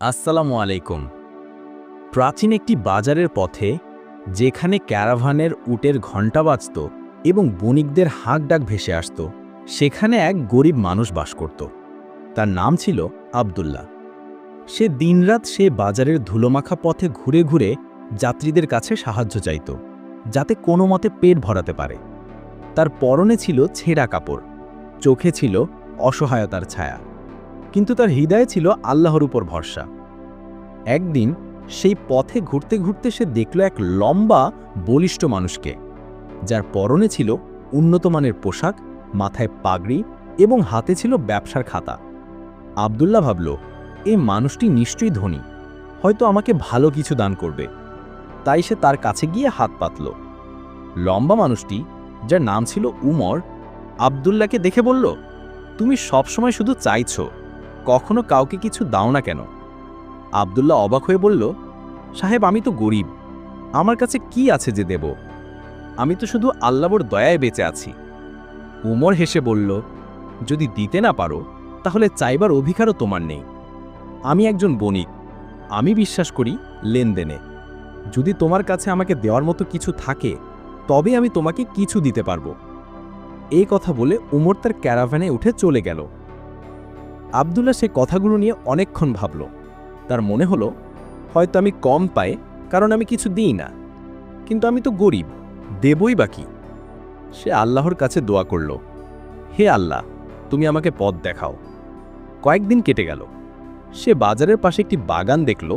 আসসালামু আলাইকুম। প্রাচীন একটি বাজারের পথে, যেখানে ক্যারাভানের উটের ঘণ্টা বাজত এবং বণিকদের হাঁক ডাক ভেসে আসত, সেখানে এক গরিব মানুষ বাস করত। তার নাম ছিল আব্দুল্লাহ। সে দিনরাত সে বাজারের ধুলোমাখা পথে ঘুরে ঘুরে যাত্রীদের কাছে সাহায্য চাইত, যাতে কোনো মতে পেট ভরাতে পারে। তার পরনে ছিল ছেঁড়া কাপড়, চোখে ছিল অসহায়তার ছায়া। কিন্তু তার হৃদয়ে ছিল আল্লাহর উপর ভরসা। একদিন সেই পথে ঘুরতে ঘুরতে সে দেখল এক লম্বা, বলিষ্ঠ মানুষকে, যার পরনে ছিল উন্নতমানের পোশাক, মাথায় পাগড়ি এবং হাতে ছিল ব্যবসার খাতা। আবদুল্লাহ ভাবল এই মানুষটি নিশ্চয়ই ধনী, হয়তো আমাকে ভালো কিছু দান করবে। তাই সে তার কাছে গিয়ে হাত পাতল। লম্বা মানুষটি, যার নাম ছিল উমর, আবদুল্লাহকে দেখে বলল, তুমি সবসময় শুধু চাইছো কখনো কাউকে কিছু দাও না কেন? আবদুল্লাহ অবাক হয়ে বলল, সাহেব, আমি তো গরিব। আমার কাছে কি আছে যে দেব? আমি তো শুধু আল্লাহর দয়ায় বেঁচে আছি। উমর হেসে বলল, যদি দিতে না পারো, তাহলে চাইবার অধিকারও তোমার নেই। আমি একজন বণিক। আমি বিশ্বাস করি লেনদেনে। যদি তোমার কাছে আমাকে দেওয়ার মতো কিছু থাকে, তবে আমি তোমাকে কিছু দিতে পারব। এই কথা বলে উমর তার ক্যারাভ্যানে উঠে চলে গেল। আবদুল্লা সে কথাগুলো নিয়ে অনেকক্ষণ ভাবল। তার মনে হলো, হয়তো আমি কম পাই, কারণ আমি কিছু দিই না। কিন্তু আমি তো গরিব, দেবই বাকি সে আল্লাহর কাছে দোয়া করল, হে আল্লাহ, তুমি আমাকে পথ দেখাও। কয়েকদিন কেটে গেল। সে বাজারের পাশে একটি বাগান দেখল,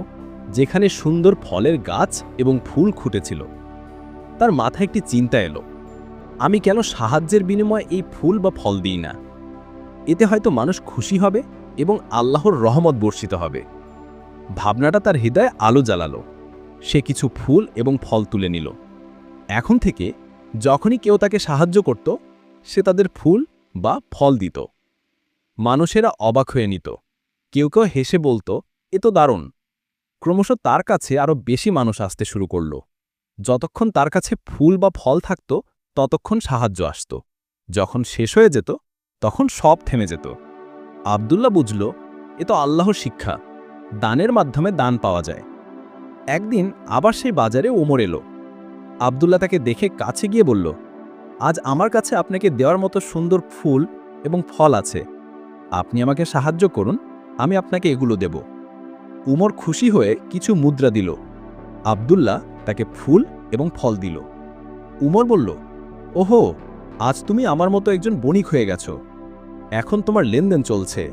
যেখানে সুন্দর ফলের গাছ এবং ফুল ফুটেছিল তার মাথায় একটি চিন্তা এলো, আমি কেন সাহায্যের বিনিময়ে এই ফুল বা ফল দিই না? এতে হয়তো মানুষ খুশি হবে এবং আল্লাহর রহমত বর্ষিত হবে। ভাবনাটা তার হৃদয়ে আলো জ্বালালো। সে কিছু ফুল এবং ফল তুলে নিল। এখন থেকে যখনই কেউ তাকে সাহায্য করত, সে তাদের ফুল বা ফল দিত। মানুষেরা অবাক হয়ে নিত। কেউ কেউ হেসে বলতো, এ তো দারুণ। ক্রমশ তার কাছে আরও বেশি মানুষ আসতে শুরু করল। যতক্ষণ তার কাছে ফুল বা ফল থাকত, ততক্ষণ সাহায্য আসত। যখন শেষ হয়ে যেত তখন সব থেমে যেত। আবদুল্লাহ বুঝল, এ তো আল্লাহর শিক্ষা, দানের মাধ্যমে দান পাওয়া যায়। একদিন আবার সেই বাজারে ওমর এলো। আবদুল্লাহ তাকে দেখে কাছে গিয়ে বলল, আজ আমার কাছে আপনাকে দেওয়ার মতো সুন্দর ফুল এবং ফল আছে। আপনি আমাকে সাহায্য করুন, আমি আপনাকে এগুলো দেব। উমর খুশি হয়ে কিছু মুদ্রা দিল। আবদুল্লাহ তাকে ফুল এবং ফল দিল। উমর বলল, ওহো, আজ তুমি আমার মতো একজন বণিক হয়ে গেছ। এখন তোমার লেনদেন চলছে।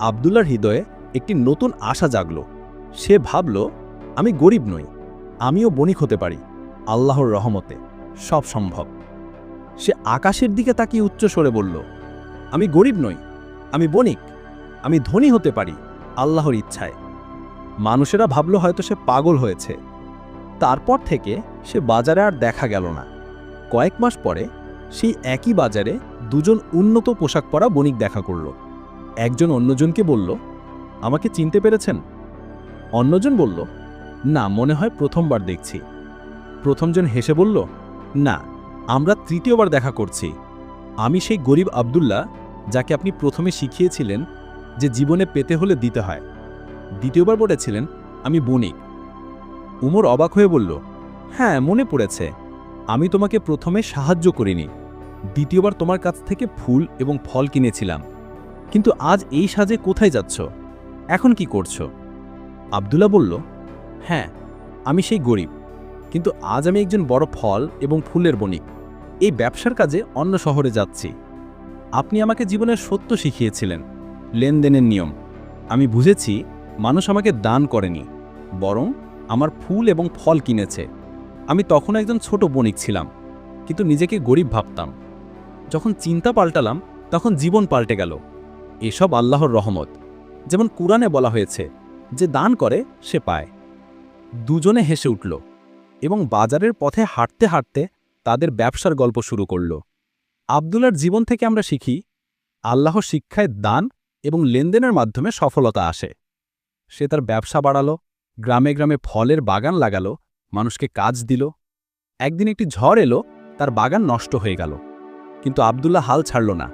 আবদুল্লার হৃদয়ে একটি নতুন আশা জাগল। সে ভাবল, আমি গরিব নই, আমিও বণিক হতে পারি, আল্লাহর রহমতে, সব সম্ভব। সে আকাশের দিকে তাকিয়ে উচ্চ স্বরে বলল, আমি গরিব নই, আমি বণিক, আমি ধনী হতে পারি, আল্লাহর ইচ্ছায়। মানুষেরা ভাবল হয়তো সে পাগল হয়েছে। তারপর থেকে সে বাজারে আর দেখা গেল না। কয়েক মাস পরে সেই একই বাজারে দুজন উন্নত পোশাক পরা বণিক দেখা করল। একজন অন্যজনকে বলল, আমাকে চিনতে পেরেছেন? অন্যজন বলল, না, মনে হয় প্রথমবার দেখছি। প্রথমজন হেসে বলল, না, আমরা তৃতীয়বার দেখা করছি। আমি সেই গরিব আবদুল্লাহ যাকে আপনি প্রথমে শিখিয়েছিলেন যে জীবনে পেতে হলে দিতে হয়। দ্বিতীয়বার বলেছিলেন, আমি বণিক। উমর অবাক হয়ে বলল হ্যাঁ মনে পড়েছে। আমি তোমাকে প্রথমে সাহায্য করিনি। দ্বিতীয়বার তোমার কাছ থেকে ফুল এবং ফল কিনেছিলাম। কিন্তু আজ এই সাজে কোথায় যাচ্ছ? এখন কি করছ? আবদুল্লা বলল হ্যাঁ আমি সেই গরিব। কিন্তু আজ আমি একজন বড় ফল এবং ফুলের বণিক। এই ব্যবসার কাজে অন্য শহরে যাচ্ছি। আপনি আমাকে জীবনের সত্য শিখিয়েছিলেন, লেনদেনের নিয়ম। আমি বুঝেছি মানুষ আমাকে দান করেনি, বরং আমার ফুল এবং ফল কিনেছে। আমি তখন একজন ছোট বণিক ছিলাম, কিন্তু নিজেকে গরিব ভাবতাম। যখন চিন্তা পাল্টালাম, তখন জীবন পাল্টে গেল। এসব আল্লাহর রহমত। যেমন কুরআনে বলা হয়েছে, যে দান করে, সে পায়। দুজনে হেসে উঠল এবং বাজারের পথে হাঁটতে হাঁটতে তাদের ব্যবসার গল্প শুরু করল। আবদুল্লার জীবন থেকে আমরা শিখি, আল্লাহ শিক্ষায় দান এবং লেনদেনের মাধ্যমে সফলতা আসে। সে তার ব্যবসা বাড়ালো, গ্রামে গ্রামে ফলের বাগান লাগালো, মানুষকে কাজ দিল। একদিন একটি ঝড় এলো, তার বাগান নষ্ট হয়ে গেল। কিন্তু আবদুল্লাহ হাল ছাড়ল না।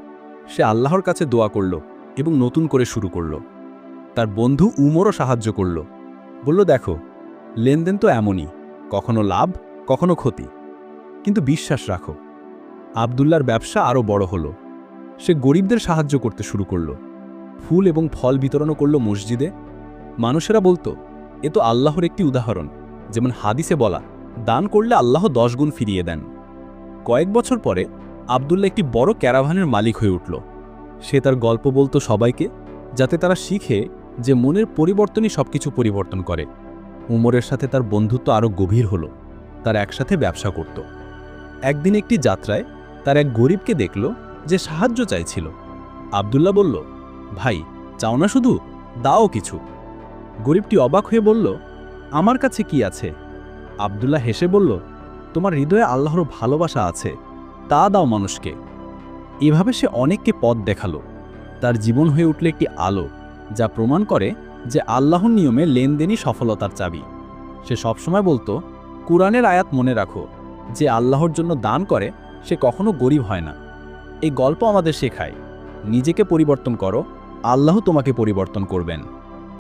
সে আল্লাহর কাছে দোয়া করল এবং নতুন করে শুরু করল। তার বন্ধু উমরও সাহায্য করল। বলল, দেখো, লেনদেন তো এমনই, কখনো লাভ, কখনো ক্ষতি। কিন্তু বিশ্বাস রাখো আবদুল্লার ব্যবসা আরও বড় হলো। সে গরিবদের সাহায্য করতে শুরু করল। ফুল এবং ফল বিতরণও করল মসজিদে। মানুষেরা বলতো, এ তো আল্লাহর একটি উদাহরণ। যেমন হাদিসে বলা, দান করলে আল্লাহ দশ গুণ ফিরিয়ে দেন। কয়েক বছর পরে আবদুল্লা একটি বড় ক্যারাভানের মালিক হয়ে উঠল। সে তার গল্প বলতো সবাইকে, যাতে তারা শিখে যে মনের পরিবর্তনই সবকিছু পরিবর্তন করে। উমরের সাথে তার বন্ধুত্ব আরও গভীর হলো। তার একসাথে ব্যবসা করত। একদিন একটি যাত্রায় তার এক গরিবকে দেখল যে সাহায্য চাইছিল। আবদুল্লাহ বলল, ভাই, চাও না শুধু? দাও কিছু। গরিবটি অবাক হয়ে বলল, আমার কাছে কি আছে? আবদুল্লাহ হেসে বলল, তোমার হৃদয়ে আল্লাহর ভালোবাসা আছে। তা দাও মানুষকে। এভাবে সে অনেককে পথ দেখাল। তার জীবন হয়ে উঠল একটি আলো, যা প্রমাণ করে যে আল্লাহর নিয়মে লেনদেনই সফলতার চাবি। সে সবসময় বলতো, কুরআনের আয়াত মনে রাখো, যে আল্লাহর জন্য দান করে, সে কখনো গরিব হয় না। এই গল্প আমাদের শেখায়, নিজেকে পরিবর্তন করো, আল্লাহ তোমাকে পরিবর্তন করবেন।